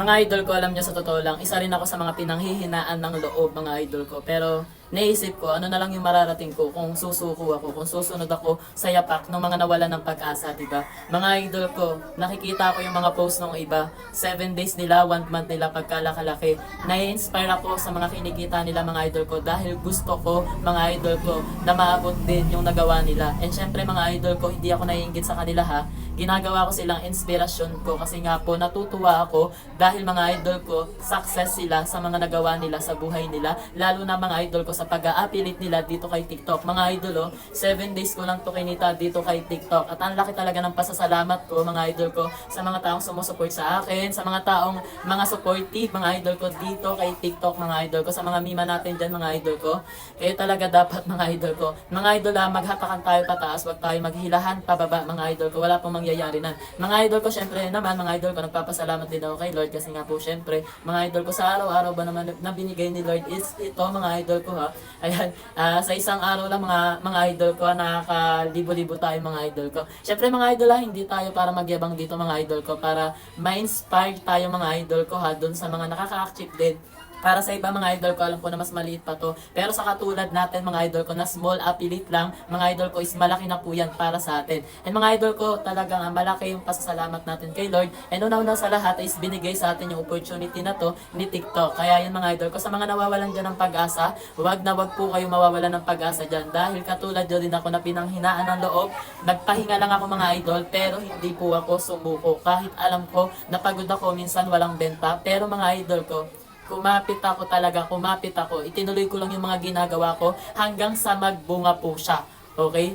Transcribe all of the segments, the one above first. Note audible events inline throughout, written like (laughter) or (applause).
Mga idol ko, alam nyo sa totoo lang, isa rin ako sa mga pinanghihinaan ng loob mga idol ko. Pero naisip ko, ano na lang yung mararating ko kung susuko ako, kung susunod ako sa yapak ng mga nawala ng pag-asa, di ba? Mga idol ko, nakikita ko yung mga post ng iba, 7 days nila, 1 month nila pagkalakalaki. Nai-inspire ako sa mga kinikita nila mga idol ko dahil gusto ko, mga idol ko, na maabot din yung nagawa nila. And syempre mga idol ko, hindi ako naiingit sa kanila ha. Ginagawa ko silang inspirasyon ko kasi nga po natutuwa ako dahil mga idol ko, success sila sa mga nagawa nila sa buhay nila. Lalo na mga idol ko sa pag-a-affiliate nila dito kay TikTok. Mga idol oh, 7 days ko lang to kinita dito kay TikTok. At ang laki talaga ng pasasalamat ko mga idol ko sa mga taong sumusupport sa akin, sa mga taong mga supportive mga idol ko dito kay TikTok mga idol ko, sa mga mima natin dyan mga idol ko. Kaya talaga dapat (laughs) mga idol ko, mga idol ah, maghatakan tayo pataas, wag tayo maghilahan pababa mga idol ko. Wala pong mangyayari na. Mga idol ko syempre naman, mga idol ko nagpapasalamat din ako kay Lord kasi nga po syempre, mga idol ko sa araw-araw ba naman na binigay ni Lord is ito mga idol ko ha. Ayan, ah, sa isang araw lang mga mga idol ko, nakakalibo-libo tayo mga idol ko. Syempre mga idol ha, hindi tayo para magyabang dito mga idol ko, para ma-inspire tayo mga idol ko ha, dun sa mga nakaka-achieve din para sa iba mga idol ko, alam ko na mas maliit pa to. Pero sa katulad natin mga idol ko na small affiliate lang, mga idol ko is malaki na po yan para sa atin. And mga idol ko, talagang ah, malaki yung pasasalamat natin kay Lord. And una-una sa lahat is binigay sa atin yung opportunity na to ni TikTok. Kaya yun mga idol ko, sa mga nawawalan dyan ng pag-asa, wag na wag po kayo mawawalan ng pag-asa dyan. Dahil katulad yun din ako na pinanghinaan ng loob, nagpahinga lang ako mga idol, pero hindi po ako sumuko. Kahit alam ko, napagod ako, minsan walang benta. Pero mga idol ko, kumapit ako talaga, kumapit ako. Itinuloy ko lang yung mga ginagawa ko hanggang sa magbunga po siya. Okay?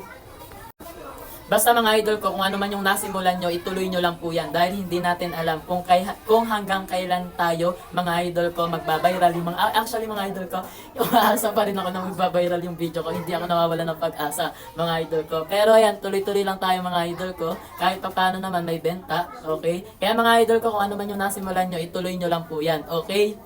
Basta mga idol ko, kung ano man yung nasimulan nyo, ituloy nyo lang po yan. Dahil hindi natin alam kung, kay, kung hanggang kailan tayo, mga idol ko, magbabiral yung mga... ah, Actually, mga idol ko, (laughs) umaasa pa rin ako na magbabiral yung video ko. Hindi ako nawawala ng pag-asa, mga idol ko. Pero ayan, tuloy-tuloy lang tayo mga idol ko. Kahit pa paano naman may benta, okay? Kaya mga idol ko, kung ano man yung nasimulan nyo, ituloy nyo lang po yan, okay?